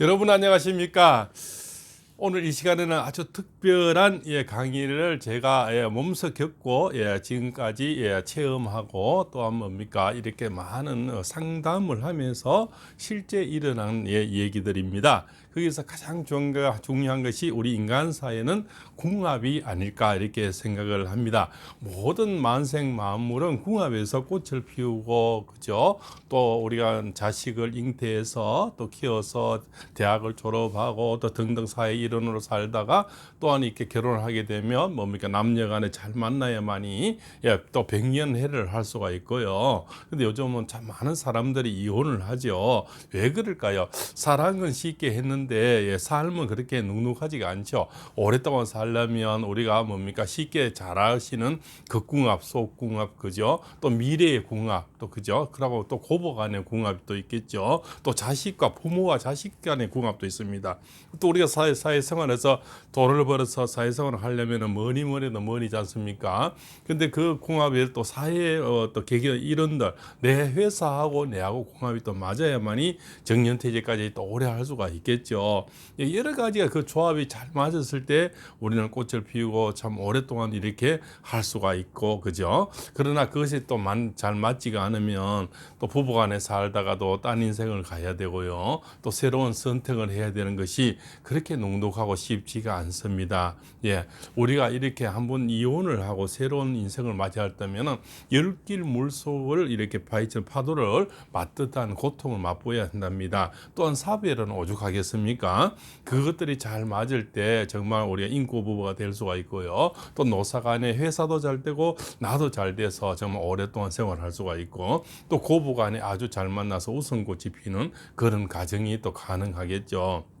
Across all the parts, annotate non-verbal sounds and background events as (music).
여러분 안녕하십니까? 오늘 이 시간에는 아주 특별한 예, 강의를 제가 예, 몸소 겪고 예, 지금까지 예, 체험하고 또한 뭡니까 이렇게 많은 어, 상담을 하면서 실제 일어난 예, 얘기들입니다. 거기서 가장 중요한, 것이 우리 인간 사회는 궁합이 아닐까 이렇게 생각을 합니다. 모든 만생 만물은 궁합에서 꽃을 피우고 그죠? 또 우리가 자식을 잉태해서 또 키워서 대학을 졸업하고 또 등등 사회 일원으로 살다가 또한 이렇게 결혼을 하게 되면 뭡니까 남녀간에 잘 만나야만이 예, 또 백년해를 할 수가 있고요. 근데 요즘은 참 많은 사람들이 이혼을 하죠. 왜 그럴까요? 사랑은 쉽게 했는 데 예, 삶은 그렇게 눅눅하지가 않죠. 오랫동안 살려면 우리가 뭡니까 쉽게 잘하시는 극궁합, 속궁합 그죠? 또 미래의 궁합 또 그죠? 그리고 또 고부 간의 궁합이 또 있겠죠. 또 자식과 부모와 자식 간의 궁합도 있습니다. 또 우리가 사회 사회 생활에서 돈을 벌어서 사회 생활을 하려면은 뭐니 뭐니도 뭐니지 않습니까? 근데 그 궁합에 또 사회 어, 또 개개 이런들 내 회사하고 내하고 궁합이 또 맞아야만이 정년퇴직까지 또 오래 할 수가 있겠죠. 예, 여러 가지가 그 조합이 잘 맞았을 때 우리는 꽃을 피우고 참 오랫동안 이렇게 할 수가 있고 그죠? 그러나 그것이 또 잘 맞지가 않으면 또 부부간에 살다가도 딴 인생을 가야 되고요. 또 새로운 선택을 해야 되는 것이 그렇게 눅눅하고 쉽지가 않습니다. 예, 우리가 이렇게 한번 이혼을 하고 새로운 인생을 맞이할 때면은 열길 물속을 이렇게 파헤칠 파도를 맞듯한 고통을 맛보아야 한답니다. 또한 사별은 오죽하겠습니까? 그것들이 잘 맞을 때 정말 우리가 인고 부부가 될 수가 있고요. 또 노사간에 회사도 잘 되고 나도 잘 돼서 정말 오랫동안 생활할 수가 있고 또 고부 간에 아주 잘 만나서 웃음꽃이 피는 그런 가정이 또 가능하겠죠.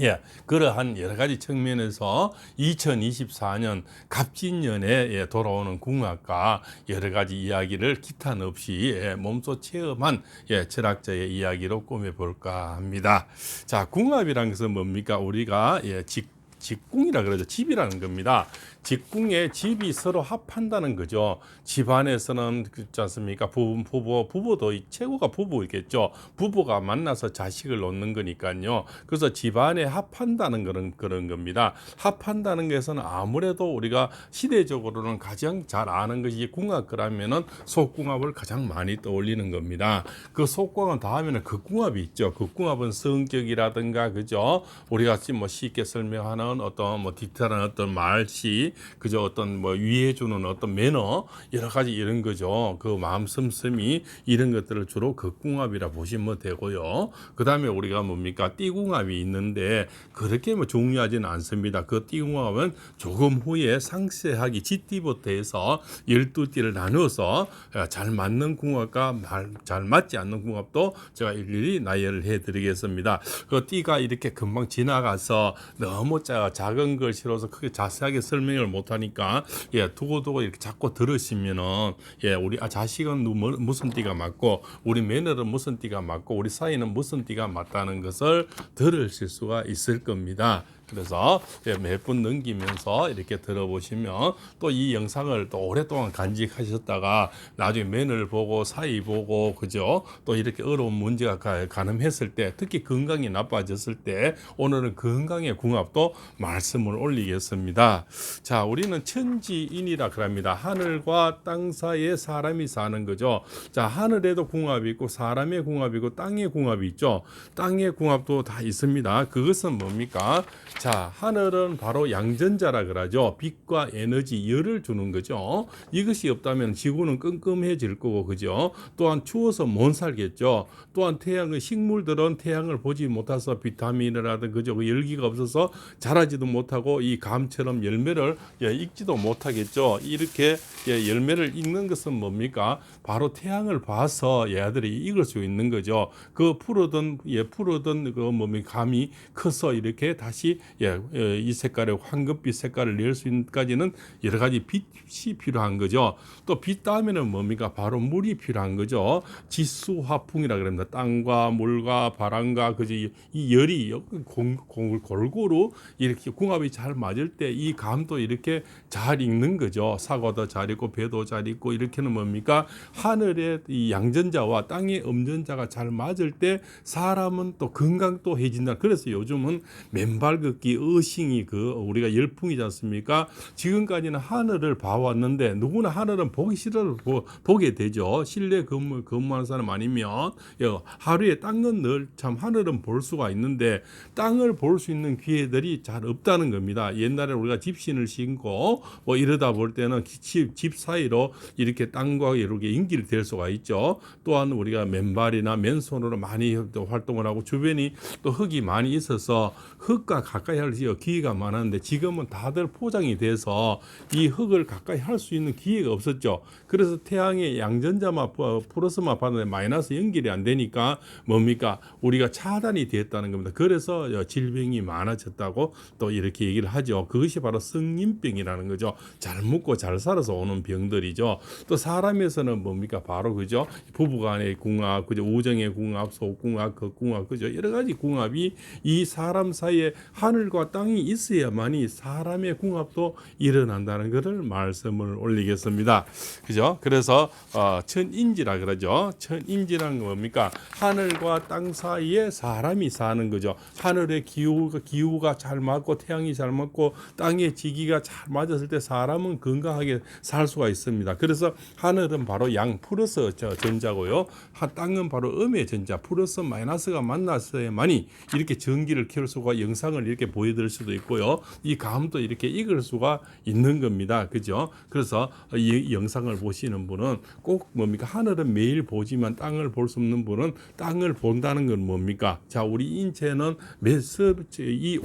예, 그러한 여러 가지 측면에서 2024년 갑진년에 예, 돌아오는 궁합과 여러 가지 이야기를 기탄 없이 예, 몸소 체험한 예, 철학자의 이야기로 꾸며볼까 합니다. 자, 궁합이라는 것은 뭡니까? 우리가 예, 직 직궁이라 그러죠. 집이라는 겁니다. 직궁에 집이 서로 합한다는 거죠. 집안에서는 그렇지 않습니까? 부부, 부부, 부부도 이 최고가 부부겠죠. 부부가 만나서 자식을 놓는 거니까요. 그래서 집안에 합한다는 그런 그런 겁니다. 합한다는 것은 아무래도 우리가 시대적으로는 가장 잘 아는 것이 궁합그라면은 속궁합을 가장 많이 떠올리는 겁니다. 그 속궁합 다음에는 극궁합이 있죠. 극궁합은 성격이라든가 그죠? 우리가 지금 뭐 쉽게 설명하는 어떤 뭐 디테일한 어떤 말씨 그저 어떤 뭐 위해주는 어떤 매너 여러 가지 이런 거죠. 그 마음 씀씀이 이런 것들을 주로 극궁합이라 보시면 되고요. 그 다음에 우리가 뭡니까 띠궁합이 있는데 그렇게 뭐 중요하지는 않습니다. 그 띠궁합은 조금 후에 상세하게 지띠부터 해서 열두 띠를 나누어서 잘 맞는 궁합과 말- 잘 맞지 않는 궁합도 제가 일일이 나열을 해드리겠습니다. 그 띠가 이렇게 금방 지나가서 너무 자- 작은 걸 실어서 크게 자세하게 설명 을 못하니까 예 두고두고 이렇게 자꾸 들으시면은 예 우리 아 자식은 누- 뭐- 무슨 띠가 맞고 우리 며느리는 무슨 띠가 맞고 우리 사이는 무슨 띠가 맞다는 것을 들으실 수가 있을 겁니다. 그래서 예, 몇분 넘기면서 이렇게 들어보시면 또 이 영상을 또 오랫동안 간직하셨다가 나중에 면을 보고 사이 보고 그죠 또 이렇게 어려운 문제가 가- 가늠했을 때 특히 건강이 나빠졌을 때 오늘은 건강의 궁합도 말씀을 올리겠습니다. 자 우리는 천지인이라 그럽니다. 하늘과 땅 사이에 사람이 사는 거죠. 자 하늘에도 궁합이 있고 사람의 궁합이 있고 땅의 궁합이 있죠. 땅의 궁합도 다 있습니다. 그것은 뭡니까? 자, 하늘은 바로 양전자라 그러죠. 빛과 에너지, 열을 주는 거죠. 이것이 없다면 지구는 끔끔해질 거고, 그죠? 또한 추워서 못 살겠죠. 또한 태양의 식물들은 태양을 보지 못해서 비타민이라든 그죠? 그 열기가 없어서 자라지도 못하고 이 감처럼 열매를 예, 익지도 못하겠죠. 이렇게 예, 열매를 익는 것은 뭡니까? 바로 태양을 봐서 얘들이 익을 수 있는 거죠. 그 푸르던 예 푸르던 그 몸이 감이 커서 이렇게 다시 예, 어, 이 색깔의 황금빛 색깔을 낼 수 있는까지는 여러 가지 빛이 필요한 거죠. 또 빛 다음에는 뭡니까? 바로 물이 필요한 거죠. 지수화풍이라 그럽니다. 땅과 물과 바람과 그저 이- 이 열이 공, 공, 골고루 이렇게 궁합이 잘 맞을 때 이 감도 이렇게 잘 익는 거죠. 사과도 잘 익고 배도 잘 익고 이렇게는 뭡니까? 하늘의 이 양전자와 땅의 음전자가 잘 맞을 때 사람은 또 건강도 해진다. 그래서 요즘은 맨발 걷기 의싱이 그 우리가 열풍이지 않습니까? 지금까지는 하늘을 봐왔는데 누구나 하늘은 보기 싫어 보, 보게 되죠. 실내 근무 근무하는 사람 아니면 여, 하루에 땅은 늘 참 하늘은 볼 수가 있는데 땅을 볼 수 있는 기회들이 잘 없다는 겁니다. 옛날에 우리가 집신을 신고 뭐 이러다 볼 때는 집, 집 사이로 이렇게 땅과 이렇게 연결될 수가 있죠. 또한 우리가 맨발이나 맨손으로 많이 또 활동을 하고 주변이 또 흙이 많이 있어서 흙과 가까이 할 기회가 많았는데 지금은 다들 포장이 돼서 이 흙을 가까이 할 수 있는 기회가 없었죠. 그래서 태양의 양전자만 프- 플러스만 받는데 마이너스 연결이 안 되니까 뭡니까 우리가 차단이 됐다는 겁니다. 그래서 질병이 많아졌다고 또 이렇게 얘기를 하죠. 그것이 바로 성인병이라는 거죠. 잘 먹고 잘 살아서 오는 병들이죠. 또 사람에서는 뭡니까 바로 그죠. 부부간의 궁합, 그죠 우정의 궁합, 속궁합, 극궁합, 그죠 여러 가지 궁합이 이 사람 사이에 하늘과 땅이 있어야만이 사람의 궁합도 일어난다는 것을 말씀을 올리겠습니다. 그죠? 그래서 어, 천인지라 그러죠. 천인지란 건 뭡니까? 하늘과 땅 사이에 사람이 사는 거죠. 하늘의 기후가 기후가 잘 맞고 태양이 잘 맞고 땅의 지기가 잘 맞았을 때 사람은 건강하게 살 수가 있습니다. 그래서 하늘은 바로 양 플러스 저 전자고요. 하 땅은 바로 음의 전자 플러스 마이너스가 만났어야만이 이렇게 전기를 키울 수가 영상을 이렇게 보여드릴 수도 있고요. 이 감도 이렇게 익을 수가 있는 겁니다. 그죠? 그래서 이 영상을 보시는 분은 꼭 뭡니까? 하늘은 매일 보지만 땅을 볼 수 없는 분은 땅을 본다는 건 뭡니까? 자, 우리 인체는 몇이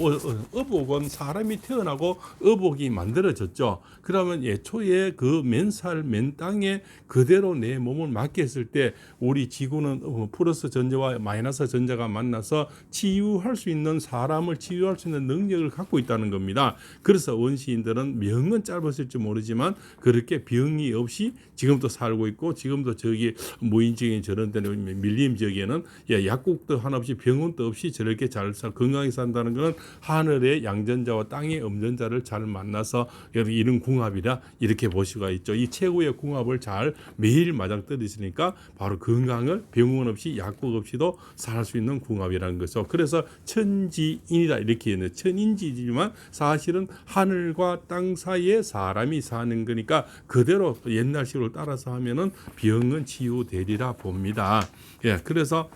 어복은 사람이 태어나고 어복이 만들어졌죠. 그러면 예초에 그 맨살 맨 땅에 그대로 내 몸을 맡겼을 때 우리 지구는 어, 플러스 전자와 마이너스 전자가 만나서 치유할 수 있는 사람을 치유할 수 있는 능력을 갖고 있다는 겁니다. 그래서 원시인들은 명은 짧았을지 모르지만 그렇게 병이 없이 지금도 살고 있고 지금도 저기 무인적인 저런 데는 밀림 지역에는 야, 약국도 하나 없이 병원도 없이 저렇게 잘 살, 건강하게 산다는 것은 하늘의 양전자와 땅의 음전자를 잘 만나서 이런 궁합이라 이렇게 볼 수가 있죠. 이 최고의 궁합을 잘 매일 맞아떨어지니까 바로 건강을 병원 없이 약국 없이도 살 수 있는 궁합이라는 거죠. 그래서 천지인이다 이렇게 있는 천인지지만 사실은 하늘과 땅 사이에 사람이 사는 거니까 그대로 옛날식으로 따라서 하면은 병은 치유되리라 봅니다. 예, 그래서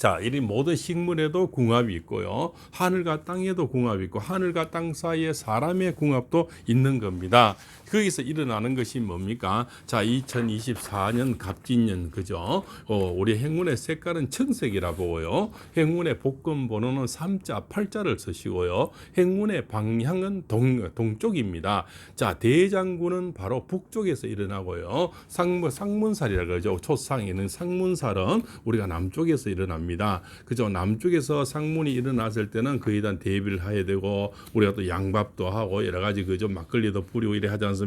자, 이 모든 식물에도 궁합이 있고요. 하늘과 땅에도 궁합이 있고 하늘과 땅 사이에 사람의 궁합도 있는 겁니다. 거기서 일어나는 것이 뭡니까? 자, 2024년 갑진년 그죠? 어, 우리 행운의 색깔은 청색이라 보고요. 행운의 복권 번호는 3자, 8자를 쓰시고요. 행운의 방향은 동, 동쪽입니다. 자, 대장군은 바로 북쪽에서 일어나고요. 상문, 상문살이라 그러죠. 초상에는 상문살은 우리가 남쪽에서 일어납니다. 그죠? 남쪽에서 상문이 일어났을 때는 그에 대한 대비를 해야 되고 우리가 또 양밥도 하고 여러 가지 그죠? 막걸리도 뿌리고 이래 하지 않습니까?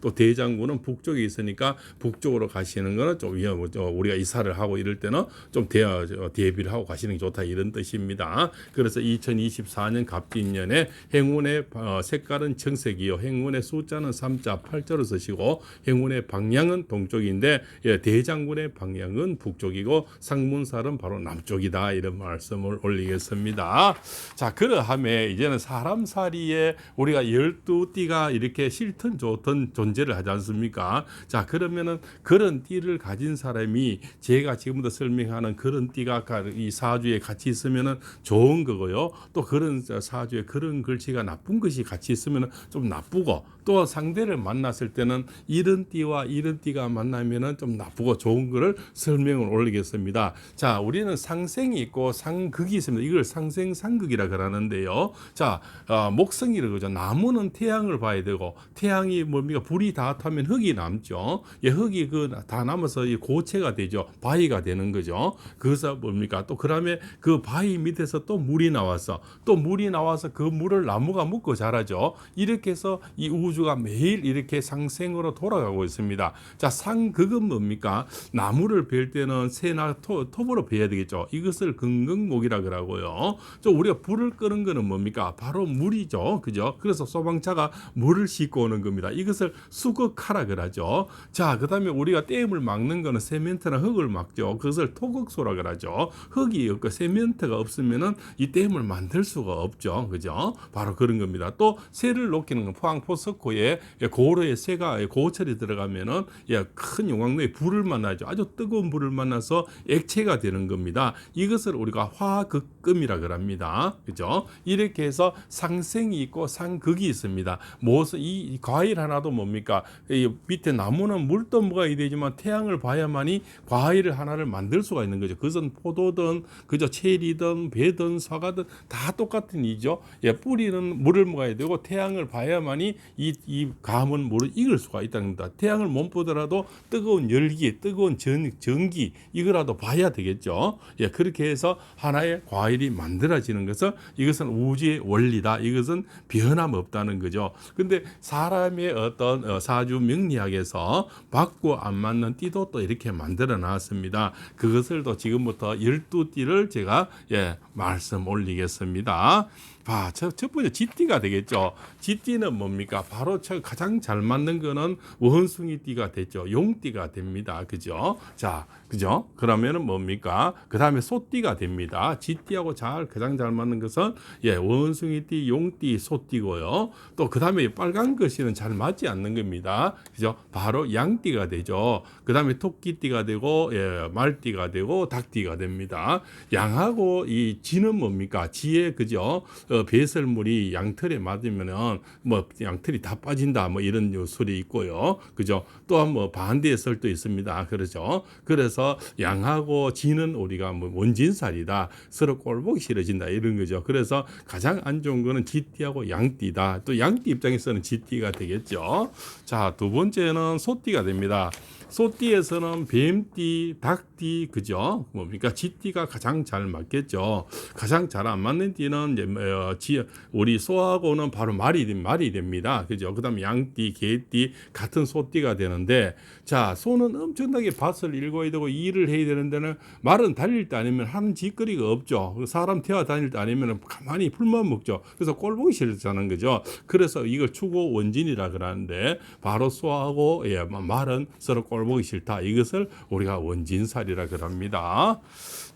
또 대장군은 북쪽에 있으니까 북쪽으로 가시는 거는 좀 위험, 저 우리가 이사를 하고 이럴 때는 좀 대, 저, 대비를 하고 가시는 게 좋다 이런 뜻입니다. 그래서 2024년 갑진년에 행운의 어, 색깔은 청색이요. 행운의 숫자는 3자, 8자로 쓰시고 행운의 방향은 동쪽인데 예, 대장군의 방향은 북쪽이고 상문살은 바로 남쪽이다 이런 말씀을 올리겠습니다. 자 그러함에 이제는 사람 살이에 우리가 열두 띠가 이렇게 싫든 좋든 존재를 하지 않습니까? 자 그러면은 그런 띠를 가진 사람이 제가 지금부터 설명하는 그런 띠가 가- 이 사주에 같이 있으면은 좋은 거고요. 또 그런 사주에 그런 글씨가 나쁜 것이 같이 있으면은 좀 나쁘고 또 상대를 만났을 때는 이런 띠와 이런 띠가 만나면은 좀 나쁘고 좋은 거를 설명을 올리겠습니다. 자, 우리는 상생이 있고 상극이 있습니다. 이걸 상생 상극이라 그러는데요. 자, 어, 목성이라 그러죠. 나무는 태양을 봐야 되고 태양이 뭡니까 불이 다 타면 흙이 남죠. 예, 흙이 그 다 남아서 이 고체가 되죠. 바위가 되는 거죠. 그래서 뭡니까 또 그다음에 그 바위 밑에서 또 물이 나와서 또 물이 나와서 그 물을 나무가 묻고 자라죠. 이렇게 해서 이 우주가 매일 이렇게 상생으로 돌아가고 있습니다. 자, 상극은 뭡니까? 나무를 벨 때는 새나 토, 톱으로 베야 되겠죠. 이것을 긍긍목이라 그러고요. 저 우리가 불을 끄는 거는 뭡니까? 바로 물이죠. 그죠? 그래서 소방차가 물을 싣고 오는 겁니다. 이것을 수극하라 그러죠. 자, 그다음에 우리가 댐을 막는 거는 세멘트나 흙을 막죠. 그것을 토극소라 그러죠. 흙이 없고 세멘트가 없으면은 이 댐을 만들 수가 없죠. 그죠? 바로 그런 겁니다. 또 새를 녹이는 건 포항 포스코에 고로에 새가 고철이 들어가면은 예, 큰 용광로에 불을 만나죠. 아주 뜨거운 불을 만나서 액체가 되는 겁니다. 이것을 우리가 화극금이라 그럽니다. 그죠? 이렇게 해서 상생이 있고 상극이 있습니다. 무엇은 이 과일 하나도 뭡니까? 이 밑에 나무는 물도 먹어야 되지만 태양을 봐야만이 과일을 하나를 만들 수가 있는 거죠. 그것은 포도든 그저 체리든 배든 사과든 다 똑같은 이죠. 예, 뿌리는 물을 먹어야 되고 태양을 봐야만이 이, 이 감은 물을 익을 수가 있다는 겁니다. 태양을 못 보더라도 뜨거운 열기, 뜨거운 전, 전기 이거라도 봐야 되겠죠. 예, 그렇게 해서 하나의 과일이 만들어지는 것은 이것은 우주의 원리다. 이것은 변함없다는 거죠. 근데 사람 의 어떤 어, 사주 명리학에서 맞고 안 맞는 띠도 또 이렇게 만들어 놨습니다. 그것을 또 지금부터 12띠를 제가 예, 말씀 올리겠습니다. 봐, 첫, 첫 번째 쥐띠가 되겠죠. 쥐띠는 뭡니까? 바로 저 가장 잘 맞는 거는 원숭이 띠가 되죠. 용띠가 됩니다. 그죠? 자, 그죠? 그러면은 뭡니까? 그 다음에 소띠가 됩니다. 쥐띠하고 잘 가장 잘 맞는 것은 예, 원숭이띠, 용띠, 소띠고요. 또 그 다음에 빨간 것이는 잘 맞지 않는 겁니다. 그죠? 바로 양띠가 되죠. 그 다음에 토끼띠가 되고 예, 말띠가 되고 닭띠가 됩니다. 양하고 이 쥐는 뭡니까? 쥐의 그죠? 어, 배설물이 양털에 맞으면은 뭐 양털이 다 빠진다 뭐 이런 요 소리 있고요. 그죠? 또한 뭐 반대의 설도 있습니다. 그렇죠? 그래서 양하고 쥐는 우리가 뭐 원진살이다. 서로 꼴보기 싫어진다 이런 거죠. 그래서 가장 안 좋은 거는 쥐띠하고 양띠다. 또 양띠 입장에서는 쥐띠가 되겠죠. 자, 두 번째는 소띠가 됩니다. 소띠에서는 뱀띠, 닭띠, 그죠? 뭡니까? 쥐띠가 가장 잘 맞겠죠. 가장 잘 안 맞는 띠는 이제 어, 지, 우리 소하고는 바로 말이 말이 됩니다. 그죠? 그다음에 양띠, 개띠 같은 소띠가 되는데 자, 소는 엄청나게 밭을 읽어야 되고 일을 해야 되는 데는 말은 달릴 때 아니면 하는 짓거리가 없죠. 사람 태워 다닐 때 아니면 가만히 풀만 먹죠. 그래서 꼴보기 싫다는 거죠. 그래서 이걸 추고 원진이라 그러는데 바로 소하고 예, 말은 서로 꼴보기 싫다. 이것을 우리가 원진살이라 그럽니다.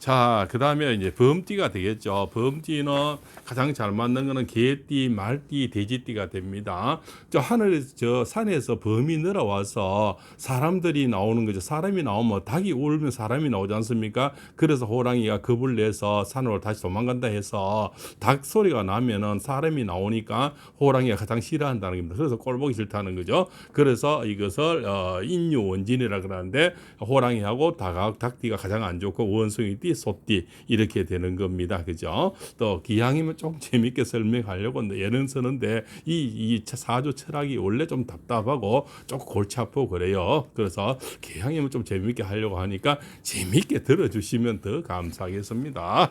자, 그 다음에 이제 범띠가 되겠죠. 범띠는 가장 잘 맞는 거는 개띠, 말띠, 돼지띠가 됩니다. 저 하늘, 저 산에서 범이 늘어와서 사람들이 나오는 거죠. 사람이 나오면 닭이 울면 사람이 나오지 않습니까? 그래서 호랑이가 겁을 내서 산으로 다시 도망간다 해서 닭 소리가 나면은 사람이 나오니까 호랑이가 가장 싫어한다는 겁니다. 그래서 꼴보기 싫다는 거죠. 그래서 이것을 어, 인유 원진이라 그러는데 호랑이하고 닭, 닭띠가 가장 안 좋고 원숭이띠, 소띠 이렇게 되는 겁니다. 그죠? 또 기왕이면 좀 재밌게 설명하려고 예는 쓰는데 이, 이 사주 철학이 원래 좀 답답하고 조금 골치 아프고 그래요. 그래서 기왕이면 좀 재밌게 하려고 하니까 재밌게 들어주시면 더 감사하겠습니다.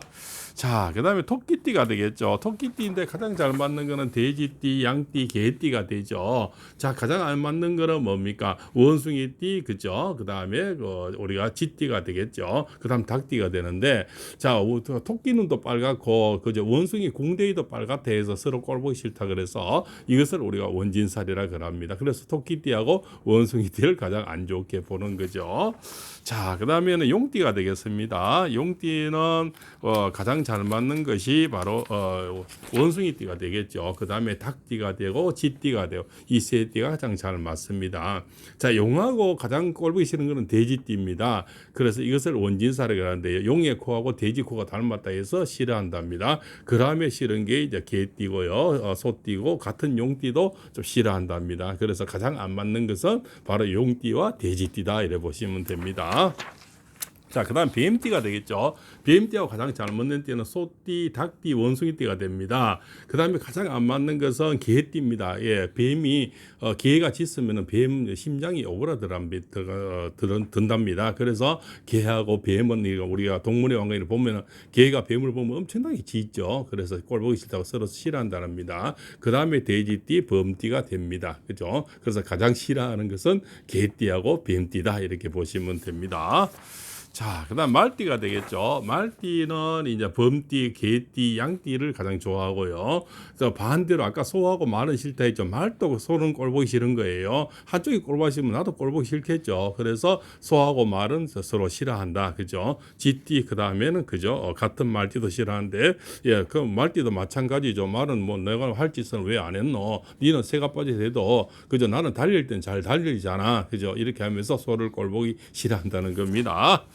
자, 그 다음에 토끼띠가 되겠죠. 토끼띠인데 가장 잘 맞는 거는 돼지띠, 양띠, 개띠가 되죠. 자, 가장 안 맞는 거는 뭡니까? 원숭이띠, 그죠? 그 다음에 그 우리가 쥐띠가 되겠죠. 그 다음 닭띠가 되는데, 자, 토끼는 또 빨갛고, 그죠? 원숭이 궁뎅이도 빨갛다 해서 서로 꼴보기 싫다 그래서 이것을 우리가 원진살이라 그럽니다. 그래서 토끼띠하고 원숭이띠를 가장 안 좋게 보는 거죠. 자, 그 다음에는 용띠가 되겠습니다. 용띠는 어, 가장 잘 맞는 것이 바로 어, 원숭이띠가 되겠죠. 그 다음에 닭띠가 되고 쥐띠가 되고 이 세 띠가 가장 잘 맞습니다. 자, 용하고 가장 꼴보기 싫은 것은 돼지띠입니다. 그래서 이것을 원진살이라고 하는데 용의 코하고 돼지 코가 닮았다 해서 싫어한답니다. 그 다음에 싫은 게 이제 개띠고요, 어, 소띠고 같은 용띠도 좀 싫어한답니다. 그래서 가장 안 맞는 것은 바로 용띠와 돼지띠다 이래 보시면 됩니다. 자, 그 다음 BMT가 되겠죠. BMT하고 가장 잘 맞는 띠는 소띠, 닭띠, 원숭이 띠가 됩니다. 그 다음에 가장 안 맞는 것은 개띠입니다. 예, 뱀이 어, 개가 짖으면은 뱀 심장이 오그라들어 든답니다. 그래서 개하고 뱀은 우리가 동물의 왕관을 보면은 개가 뱀을 보면 엄청나게 짖죠. 그래서 꼴 보기 싫다고 서로 싫어한다랍니다. 그 다음에 돼지띠, 범띠가 됩니다. 그죠? 그래서 가장 싫어하는 것은 개띠하고 뱀띠다 이렇게 보시면 됩니다. 자, 그다음 말띠가 되겠죠. 말띠는 이제 범띠, 개띠, 양띠를 가장 좋아하고요. 그래서 반대로 아까 소하고 말은 싫다 했죠. 말도 소는 꼴 보기 싫은 거예요. 한쪽이 꼴 보기 싫으면 나도 꼴 보기 싫겠죠. 그래서 소하고 말은 서로 싫어한다. 그죠? 쥐띠 그다음에는 그죠? 어, 같은 말띠도 싫어하는데 예, 그 말띠도 마찬가지죠. 말은 뭐 내가 할 짓은 왜안 했노? 니는 새가 빠져도 그죠? 나는 달릴 땐 잘 달리잖아. 그죠? 이렇게 하면서 소를 꼴 보기 싫어한다는 겁니다.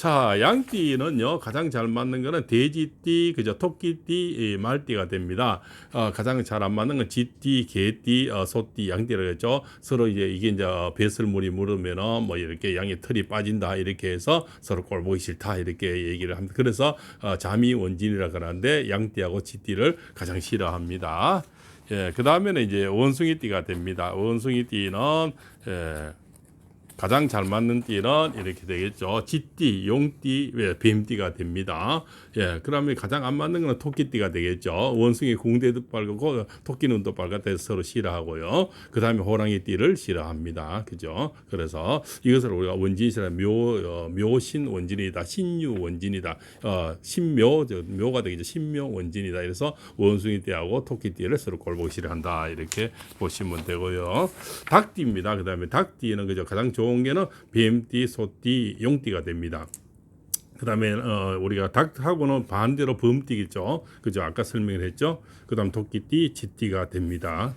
자, 양띠는요, 가장 잘 맞는 거는 돼지띠, 그죠, 토끼띠, 이 말띠가 됩니다. 어, 가장 잘 안 맞는 건 쥐띠, 개띠, 어, 소띠, 양띠라고 했죠. 서로 이제 이게 이제 어, 배설물이 물으면은 뭐 이렇게 양의 털이 빠진다, 이렇게 해서 서로 꼴 보기 싫다, 이렇게 얘기를 합니다. 그래서 어, 잠이 원진이라 그러는데 양띠하고 쥐띠를 가장 싫어합니다. 예, 그 다음에는 이제 원숭이띠가 됩니다. 원숭이띠는, 예, 가장 잘 맞는 띠는 이렇게 되겠죠. 쥐띠, 용띠, 예, 뱀띠가 됩니다. 예, 그러면 가장 안 맞는 거는 토끼띠가 되겠죠. 원숭이 공대도 빨갛고 토끼는 또 빨갛다 해서 서로 싫어하고요. 그 다음에 호랑이띠를 싫어합니다. 그죠? 그래서 이것을 우리가 원진이라 묘, 어, 묘신 원진이다. 신유 원진이다. 어, 신묘, 저, 묘가 되겠죠. 신묘 원진이다. 그래서 원숭이띠하고 토끼띠를 서로 꼴보기 싫어한다. 이렇게 보시면 되고요. 닭띠입니다. 그 다음에 닭띠는 그죠. 가장 좋은 게는 뱀띠, 소띠, 용띠가 됩니다. 그 다음에 어, 우리가 닭하고는 반대로 범띠겠죠. 그죠? 아까 설명을 했죠. 그 다음 토끼띠, 쥐띠가 됩니다.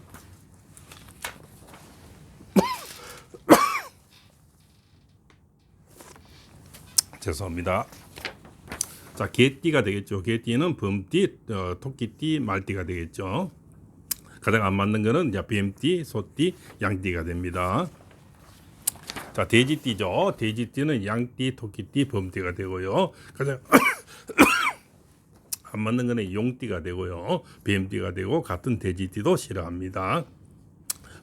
(coughs) 죄송합니다. 자, 개띠가 되겠죠. 개띠는 범띠, 어, 토끼띠, 말띠가 되겠죠. 가장 안 맞는 거는 뱀띠, 소띠, 양띠가 됩니다. 자, 돼지띠죠. 돼지띠는 양띠, 토끼띠, 범띠가 되고요. 가장 (coughs) 안 맞는 거는 용띠가 되고요. 뱀띠가 되고 같은 돼지띠도 싫어합니다.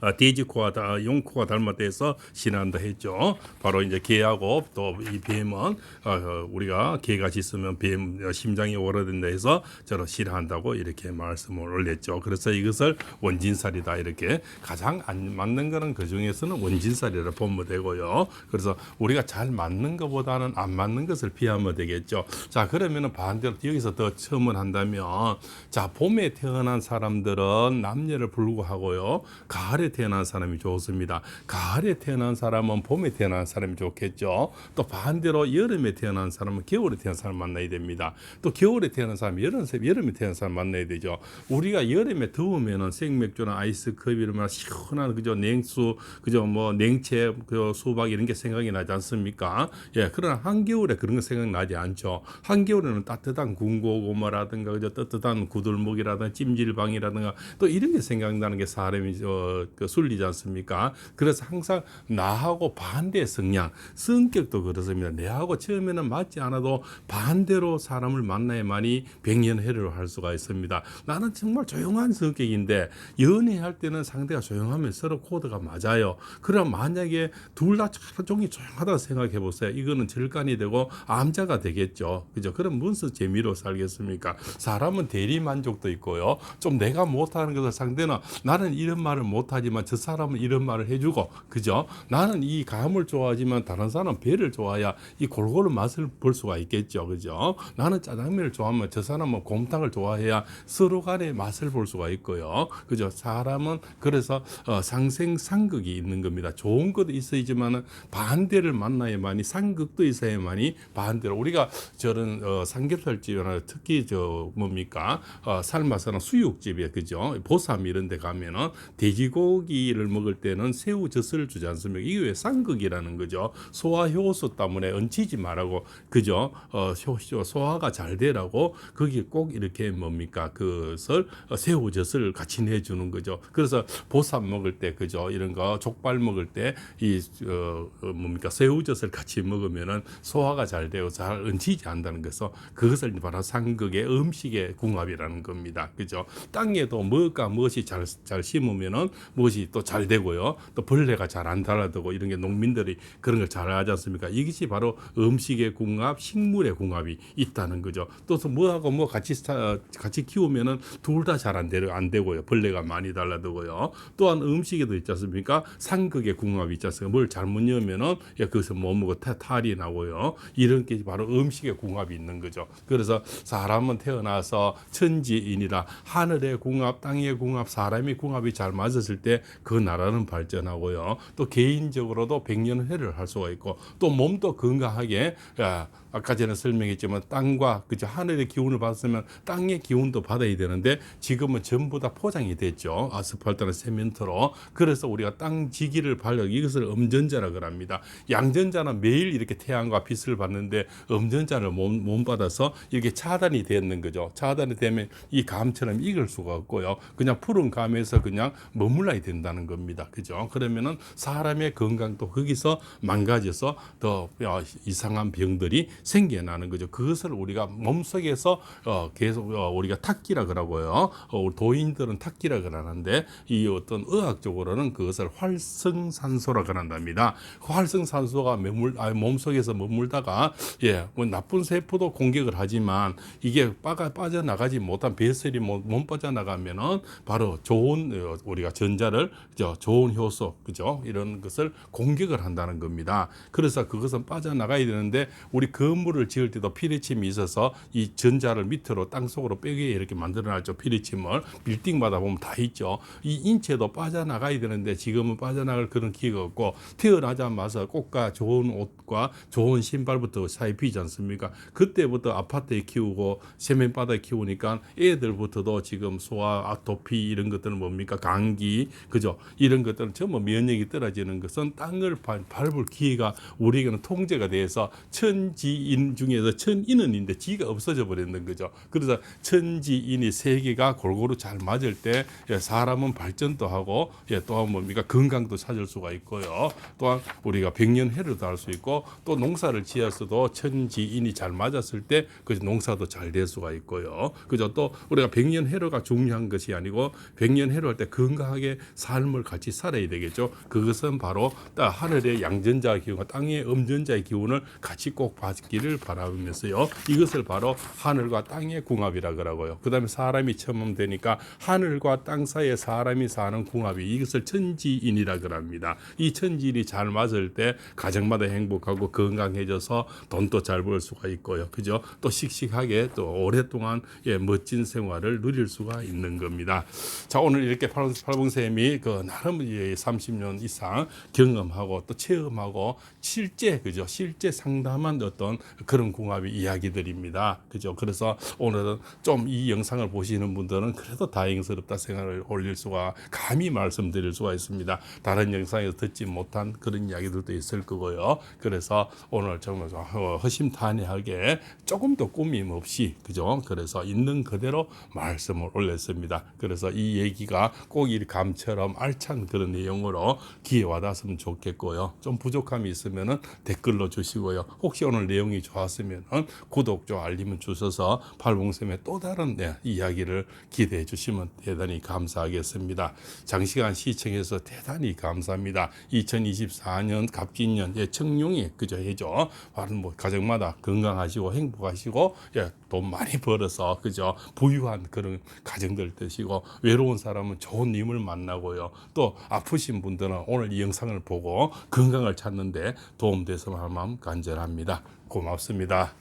아, 돼지 코와 다, 용 코가 닮았다 해서 싫어한다 했죠. 바로 이제 개하고 또 이 뱀은 어, 어, 우리가 개가 짖으면 뱀 어, 심장이 오래된다 해서 저를 싫어한다고 이렇게 말씀을 올렸죠. 그래서 이것을 원진살이다 이렇게 가장 안 맞는 거는 그 중에서는 원진살이라 보면 되고요. 그래서 우리가 잘 맞는 것보다는 안 맞는 것을 피하면 되겠죠. 자 그러면은 반대로 여기서 더 첨언 한다면 자 봄에 태어난 사람들은 남녀를 불구하고요 가을에 태어난 사람이 좋습니다. 가을에 태어난 사람은 봄에 태어난 사람이 좋겠죠. 또 반대로 여름에 태어난 사람은 겨울에 태어난 사람 만나야 됩니다. 또 겨울에 태어난 사람이 여름 여름에 태어난 사람 만나야 되죠. 우리가 여름에 더우면은 생맥주나 아이스컵이나 시원한 그저 냉수 그저 뭐 냉채 그 수박 이런 게 생각이 나지 않습니까? 예, 그러나 한겨울에 그런 거 생각나지 않죠. 한겨울에는 따뜻한 군고구마라든가 그저 따뜻한 구들목이라든가 찜질방이라든가 또 이런 게 생각나는 게 사람이 어, 그 술리지 않습니까? 그래서 항상 나하고 반대 성향, 성격도 그렇습니다. 내하고 처음에는 맞지 않아도 반대로 사람을 만나야만이 백년해를 할 수가 있습니다. 나는 정말 조용한 성격인데 연애할 때는 상대가 조용하면 서로 코드가 맞아요. 그럼 만약에 둘 다 종이 조용하다 생각해 보세요. 이거는 절간이 되고 암자가 되겠죠. 그죠? 그럼 무슨 재미로 살겠습니까? 사람은 대리 만족도 있고요. 좀 내가 못하는 것을 상대는 나는 이런 말을 못하지 만 저 사람은 이런 말을 해주고 그죠? 나는 이 감을 좋아하지만 다른 사람은 배를 좋아야 이 골고루 맛을 볼 수가 있겠죠. 그죠? 나는 짜장면을 좋아하면 저 사람은 곰탕을 좋아해야 서로 간의 맛을 볼 수가 있고요. 그죠? 사람은 그래서 어, 상생상극이 있는 겁니다. 좋은 것도 있어야지만은 반대를 만나야만이 상극도 있어야만이 반대로 우리가 저런 어, 삼겹살집이나 특히 저 뭡니까 어, 삶아서는 수육집에 그죠? 보쌈 이런 데 가면은 돼지고 기 쇠고기를 먹을 때는 새우젓을 주지 않습니까? 이게 왜 쌍극이라는 거죠. 소화 효소 때문에 얹히지 말라고 그죠? 어, 효- 소화가 잘 되라고 거기에 꼭 이렇게 뭡니까? 그것을 어, 새우젓을 같이 내주는 거죠. 그래서 보쌈 먹을 때 그죠? 이런 거 족발 먹을 때이 어, 어, 뭡니까? 새우젓을 같이 먹으면은 소화가 잘 되고 잘 얹히지 않는다는 것서 그것을 바로 상극의 음식의 궁합이라는 겁니다. 그죠? 땅에도 무엇과 무엇이 잘, 잘 심으면은 무엇이 또 잘 되고요. 또 벌레가 잘 안 달아들고 이런 게 농민들이 그런 걸 잘 하지 않습니까? 이것이 바로 음식의 궁합, 식물의 궁합이 있다는 거죠. 또 뭐하고 뭐 같이 사- 같이 키우면은 둘 다 잘 안 되고요. 벌레가 많이 달라들고요. 또한 음식에도 있지 않습니까? 상극의 궁합이 있지 않습니까? 뭘 잘못 넣으면은 야, 거기서 뭐 먹어 타- 탈이 나고요. 이런 게 바로 음식의 궁합이 있는 거죠. 그래서 사람은 태어나서 천지인이라 하늘의 궁합, 땅의 궁합, 사람의 궁합이 잘 맞았을 때그 나라는 발전하고요. 또 개인적으로도 백년회를 할 수가 있고 또 몸도 건강하게 야, 아까 전에 설명했지만 땅과 그죠 하늘의 기운을 받았으면 땅의 기운도 받아야 되는데 지금은 전부 다 포장이 됐죠. 아스팔트나 세멘트로. 그래서 우리가 땅 지기를 발려 이것을 음전자라 그럽니다. 양전자는 매일 이렇게 태양과 빛을 받는데 음전자를 못, 못 받아서 이게 차단이 되는 거죠. 차단이 되면 이 감처럼 익을 수가 없고요. 그냥 푸른 감에서 그냥 머물러 야 된다는 겁니다 그죠 그러면은 사람의 건강도 거기서 망가져서 더 어, 이상한 병들이 생겨나는 거죠. 그것을 우리가 몸속에서 어, 계속 어, 우리가 탁기라 그러고요. 어, 도인들은 탁기라 그러는데 이 어떤 의학적으로는 그것을 활성산소라 그런답니다. 활성산소가 머물 아, 몸속에서 머물다가 예, 뭐 나쁜 세포도 공격을 하지만 이게 빠가 빠져나가지 못한 배설이 못, 못 빠져나가면은 바로 좋은 어, 우리가 전자 를 그죠 좋은 효소 그죠 이런 것을 공격을 한다는 겁니다. 그래서 그것은 빠져나가야 되는데 우리 건물을 지을 때도 피리침이 있어서 이 전자를 밑으로 땅 속으로 빼게 이렇게 만들어놨죠 피리침을 빌딩마다 보면 다 있죠. 이 인체도 빠져나가야 되는데 지금은 빠져나갈 그런 기회가 없고 태어나자마자 꽃과 좋은 옷과 좋은 신발부터 사입히지 않습니까? 그때부터 아파트에 키우고 세면바닥에 키우니까 애들부터도 지금 소아 아토피 이런 것들은 뭡니까 감기 그죠 이런 것들은 전부 면역이 떨어지는 것은 땅을 밟- 밟을 기회가 우리에게는 통제가 돼서 천지인 중에서 천인은 있는데 지가 없어져 버리는 거죠. 그래서 천지인이 세 개가 골고루 잘 맞을 때 예, 사람은 발전도 하고 예, 또한 뭡니까 건강도 찾을 수가 있고요. 또한 우리가 백년해로도 할 수 있고 또 농사를 지었어도 천지인이 잘 맞았을 때 그 농사도 잘 될 수가 있고요. 그죠? 또 우리가 백년해로가 중요한 것이 아니고 백년해로 할 때 건강하게 삶을 같이 살아야 되겠죠. 그것은 바로 따- 하늘의 양전자 기운과 땅의 음전자의 기운을 같이 꼭 받기를 바라면서요. 이것을 바로 하늘과 땅의 궁합이라 그러고요. 그 다음에 사람이 처음 되니까 하늘과 땅 사이에 사람이 사는 궁합이 이것을 천지인이라 그럽니다. 이 천지인이 잘 맞을 때 가정마다 행복하고 건강해져서 돈도 잘 벌 수가 있고요. 그죠? 또 씩씩하게 또 오랫동안 예, 멋진 생활을 누릴 수가 있는 겁니다. 자, 오늘 이렇게 팔- 팔봉쌤이 그 나름 예, 30년 이상 경험하고 또 체험하고 실제 그죠? 실제 상담한 어떤 그런 궁합의 이야기들입니다. 그죠? 그래서 오늘은 좀 이 영상을 보시는 분들은 그래도 다행스럽다 생각을 올릴 수가 감히 말씀드릴 수가 있습니다. 다른 영상에서 듣지 못한 그런 이야기들도 있을 거고요. 그래서 오늘 정말 어, 허심탄회하게 조금 더 꾸밈 없이 그죠? 그래서 있는 그대로 말씀을 올렸습니다. 그래서 이 얘기가 꼭 이 감처 럼 알찬 그런 내용으로 귀에 와닿았으면 좋겠고요. 좀 부족함이 있으면은 댓글로 주시고요. 혹시 오늘 내용이 좋았으면은 구독, 좀 알림을 주셔서 팔봉쌤의 또 다른 네, 이야기를 기대해 주시면 대단히 감사하겠습니다. 장시간 시청해서 대단히 감사합니다. 2024년 갑진년 예, 청룡이 그저 해죠. 바로 뭐 가정마다 건강하시고 행복하시고 예, 돈 많이 벌어서 그죠 부유한 그런 가정들 되시고 외로운 사람은 좋은 님을 만나고 요. 또 아프신 분들은 오늘 이 영상을 보고 건강을 찾는데 도움돼서 마음 간절합니다. 고맙습니다.